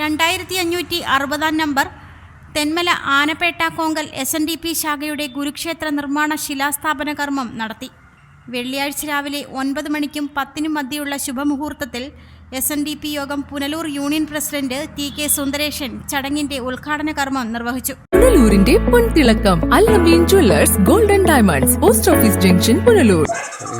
രണ്ടായിരത്തി അഞ്ഞൂറ്റി അറുപതാം number Thenmala Anappetta Konkal S N D P ശാഖയുടെ ഗുരുക്ഷേത്ര നിർമ്മാണ ശിലാസ്ഥാപന കർമ്മം നടത്തി. വെള്ളിയാഴ്ച രാവിലെ ഒൻപത് മണിക്കും പത്തിനും മധ്യയുള്ള ശുഭമുഹൂർത്തത്തിൽ എസ് എൻ ഡി പി യോഗം Punalur union president T K Sundaresan ചടങ്ങിന്റെ ഉദ്ഘാടന കർമ്മം നിർവഹിച്ചു. പുനലൂരിന്റെ പൊൻതിളക്കം Allameen jewellers golden diamonds post office junction Punalur.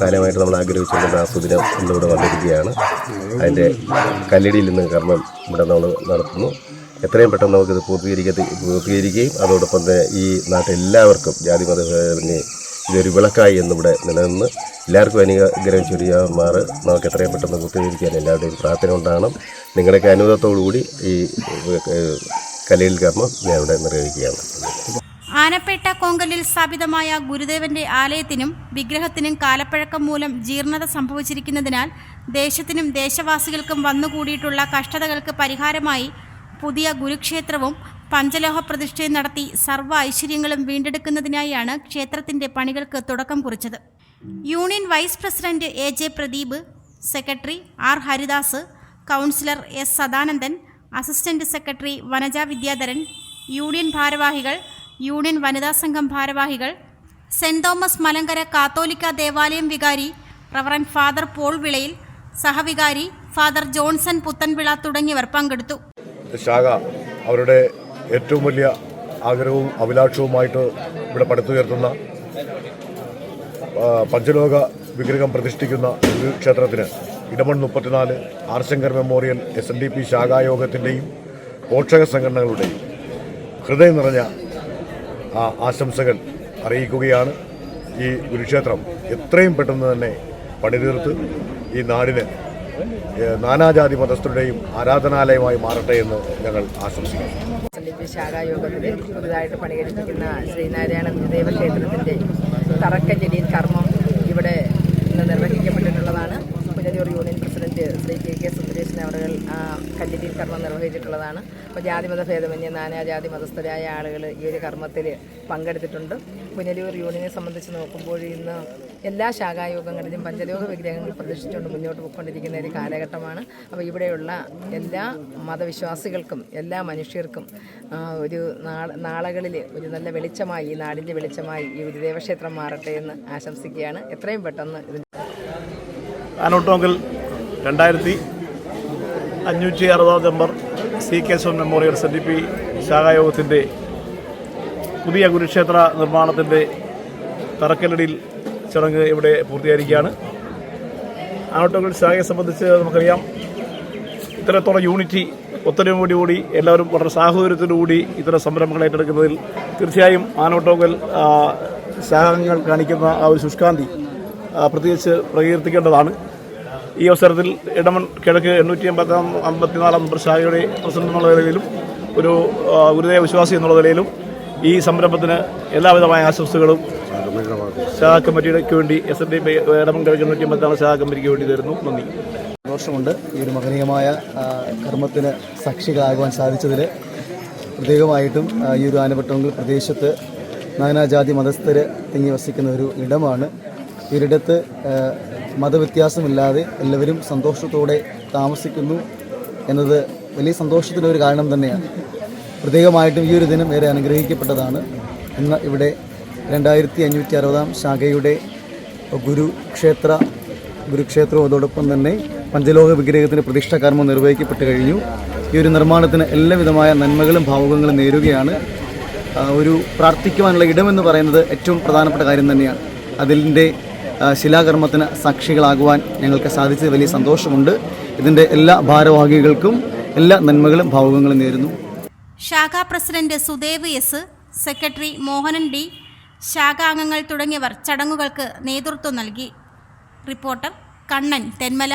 കാലമായിട്ട് നമ്മൾ ആഗ്രഹിച്ചുകൊണ്ട് ആ സുദിനം ഇന്നിവിടെ വന്നിരിക്കുകയാണ്. അതിന്റെ കല്ലടിയിൽ നിന്ന് കർമ്മം ഇവിടെ നമ്മൾ നടത്തുന്നു. എത്രയും പെട്ടെന്ന് നമുക്കിത് പൂർത്തീകരിക്ക പൂർത്തീകരിക്കുകയും അതോടൊപ്പം തന്നെ ഈ നാട്ടിലെല്ലാവർക്കും ജാതി മതഭേദമന്യേ ഇതൊരു വിളക്കായി എന്നിവിടെ നിലനിന്ന് എല്ലാവർക്കും അനുഗ്രഹം ചൊരിയാമാർ നമുക്ക് എത്രയും പെട്ടെന്ന് പൂർത്തീകരിക്കാൻ എല്ലാവരുടെയും പ്രാർത്ഥന ഉണ്ടാകണം നിങ്ങളുടെയൊക്കെ അനുഭവത്തോടുകൂടി ഈ ഏഹ്, കലയിൽ കർമ്മം ഞാൻ ഇവിടെ നിർവഹിക്കുകയാണ്. ആനപ്പേട്ട കോങ്കലിൽ സ്ഥാപിതമായ ഗുരുദേവന്റെ ആലയത്തിനും വിഗ്രഹത്തിനും കാലപ്പഴക്കം മൂലം ജീർണത സംഭവിച്ചിരിക്കുന്നതിനാൽ ദേശത്തിനും ദേശവാസികൾക്കും വന്നുകൂടിയിട്ടുള്ള കഷ്ടതകൾക്ക് പരിഹാരമായി പുതിയ ഗുരുക്ഷേത്രവും പഞ്ചലോഹ പ്രതിഷ്ഠയും നടത്തി സർവ ഐശ്വര്യങ്ങളും വീണ്ടെടുക്കുന്നതിനായാണ് ക്ഷേത്രത്തിന്റെ പണികൾക്ക് തുടക്കം കുറിച്ചത്. Union vice president A J Pradeep secretary R Haridas councillor S Sadanandan assistant secretary Vanaja Vidyadharan union ഭാരവാഹികൾ യൂണിയൻ വനിതാ സംഘം ഭാരവാഹികൾ സെന്റ് തോമസ് മലങ്കര കാത്തോലിക്ക ദേവാലയം വികാരി റവറൻ ഫാദർ പോൾ വിളയിൽ സഹവികാരി ഫാദർ ജോൺസൺ പുത്തൻവിള തുടങ്ങിയവർ പങ്കെടുത്തു. ശാഖ അവരുടെ ഏറ്റവും വലിയ ആഗ്രഹവും അഭിലാഷവുമായിട്ട് ഇവിടെ പടുത്തുയർത്തുന്ന പഞ്ചലോക വിഗ്രഹം പ്രതിഷ്ഠിക്കുന്ന ഒരു ക്ഷേത്രത്തിന് ഇടമൺ മുപ്പത്തിനാല് R Shankar memorial S N D P ശാഖായോഗത്തിന്റെയും പോഷക സംഘടനകളുടെയും ഹൃദയം നിറഞ്ഞ ആശംസകൾ അറിയിക്കുകയാണ് ഈ ഗുരുക്ഷേത്രം എത്രയും പെട്ടെന്ന് തന്നെ പണിതീർത്ത് ഈ നാടിന് നാനാജാതി മതസ്ഥരുടെയും ആരാധനാലയമായി മാറട്ടെ എന്ന് ഞങ്ങൾ ആശംസിക്കുന്നു. ശാഖായോഗത്തിൽ പുതുതായിട്ട് പണികഴിപ്പിക്കുന്ന ശ്രീനാരായണ ഗുരുദേവ ക്ഷേത്രത്തിന്റെ തറക്കല്ലിടിയിൽ കർമ്മം ഇവിടെ ഇന്ന് നിർവഹിക്കപ്പെട്ടിട്ടുള്ളതാണ് Punalur union president Shri K K Sundaresan കല്ലിരിയിൽ കർമ്മം നിർവഹിച്ചിട്ടുള്ളതാണ്. അപ്പോൾ ജാതിമത ഭേദമന്യേ നാനാജാതി മതസ്ഥരായ ആളുകൾ ഈ ഒരു കർമ്മത്തിൽ പങ്കെടുത്തിട്ടുണ്ട്. പുനലൂർ യൂണിയനെ സംബന്ധിച്ച് നോക്കുമ്പോൾ ഇന്ന് എല്ലാ ശാഖായോഗങ്ങളിലും പഞ്ചലോക വിഗ്രഹങ്ങൾ പ്രതിഷ്ഠിച്ചുകൊണ്ട് മുന്നോട്ട് പോയിക്കൊണ്ടിരിക്കുന്ന ഒരു കാലഘട്ടമാണ്. അപ്പോൾ ഇവിടെയുള്ള എല്ലാ മതവിശ്വാസികൾക്കും എല്ലാ മനുഷ്യർക്കും ഒരു നാള നാളകളിൽ ഒരു നല്ല വെളിച്ചമായി ഈ നാടിന്റെ വെളിച്ചമായി ഈ ഒരു ദേവക്ഷേത്രം മാറട്ടെ എന്ന് ആശംസിക്കുകയാണ്. എത്രയും പെട്ടെന്ന് ഇതിന്റെ ആനോട്ടോങ്കൽ രണ്ടായിരത്തി അഞ്ഞൂറ്റി അറുപതാം number C K M memorial S N D P ശാഖായോഗത്തിന്റെ പുതിയ കുരുക്ഷേത്ര നിർമ്മാണത്തിന്റെ തറക്കല്ലടിയിൽ ചടങ്ങ് ഇവിടെ പൂർത്തീകരിക്കുകയാണ് ആനോട്ടോങ്കൽ ശാഖയെ സംബന്ധിച്ച് നമുക്കറിയാം ഇത്രത്തോളം യൂണിറ്റി ഒത്തൊരുമയോടുകൂടി എല്ലാവരും വളരെ സാഹോദര്യത്തോടുകൂടി ഇത്തരം സംരംഭങ്ങൾ ഏറ്റെടുക്കുന്നതിൽ തീർച്ചയായും ആനോട്ടോഗൽ ശാഖങ്ങൾ കാണിക്കുന്ന ആ ഒരു ശുഷ്കാന്തി പ്രത്യേകിച്ച് പ്രകീർത്തിക്കേണ്ടതാണ്. ഈ അവസരത്തിൽ ഇടമൺ കിഴക്ക് എണ്ണൂറ്റി അമ്പത്താം അമ്പത്തിനാലാം നമ്പർ ശാഖയുടെ പ്രസിഡന്റ് എന്നുള്ള നിലയിലും ഒരു ഗുരുദേവ വിശ്വാസി എന്നുള്ള നിലയിലും ഈ സംരംഭത്തിന് എല്ലാവിധമായ ആശംസകളും ശാഖ കമ്മിറ്റിക്ക് വേണ്ടി എസ് എൻ ഡി ഇടമൺ കിഴക്ക് എണ്ണൂറ്റി അമ്പത്തിനാല് ശാഖ കമ്മിറ്റിക്ക് വേണ്ടി തരുന്നു. നന്ദി. സന്തോഷമുണ്ട്. ഈ ഒരു മഹനീയമായ കർമ്മത്തിന് സാക്ഷികളാകുവാൻ സാധിച്ചതിൽ പ്രത്യേകമായിട്ടും ഈ ഒരു ആനവട്ടങ്ങൾ പ്രദേശത്ത് നാനാജാതി മതസ്ഥർ തിങ്ങി വസിക്കുന്ന ഒരു ഇടമാണ്. ഇരിടത്ത് ആ, മതവ്യത്യാസമില്ലാതെ എല്ലാവരും സന്തോഷത്തോടെ താമസിക്കുന്നു എന്നത് വലിയ സന്തോഷത്തിന്റെ ഒരു കാരണം തന്നെയാണ്. പ്രത്യേകമായിട്ടും ഈ ഒരു ദിനം ഏറെ അനുഗ്രഹിക്കപ്പെട്ടതാണ്. ഇന്ന് ഇവിടെ രണ്ടായിരത്തി അഞ്ഞൂറ്റി അറുപതാം ശാഖയുടെ ഗുരുക്ഷേത്ര ഗുരുക്ഷേത്രവും അതോടൊപ്പം തന്നെ പഞ്ചലോക വിഗ്രഹത്തിന് പ്രതിഷ്ഠാ കർമ്മം നിർവഹിക്കപ്പെട്ട് കഴിഞ്ഞു. ഈ ഒരു നിർമ്മാണത്തിന് എല്ലാവിധമായ നന്മകളും ഭാവുകങ്ങളും നേരുകയാണ്. ഒരു പ്രാർത്ഥിക്കുവാനുള്ള ഇടമെന്ന് പറയുന്നത് ഏറ്റവും പ്രധാനപ്പെട്ട കാര്യം തന്നെയാണ്. അതിന്റെ ശിലാകർമ്മത്തിന് സാക്ഷികളാകുവാൻ ഞങ്ങൾക്ക് സാധിച്ചത് വലിയ സന്തോഷമുണ്ട്. ഇതിന്റെ എല്ലാ ഭാരവാഹികൾക്കും എല്ലാ നന്മകളും ഭാവുകങ്ങളും നേരുന്നു. ശാഖാ president Sudev S secretary Mohanan D ശാഖാംഗങ്ങൾ തുടങ്ങിയവർ ചടങ്ങുകൾക്ക് നേതൃത്വം നൽകി. റിപ്പോർട്ടർ കണ്ണൻ തെന്മല.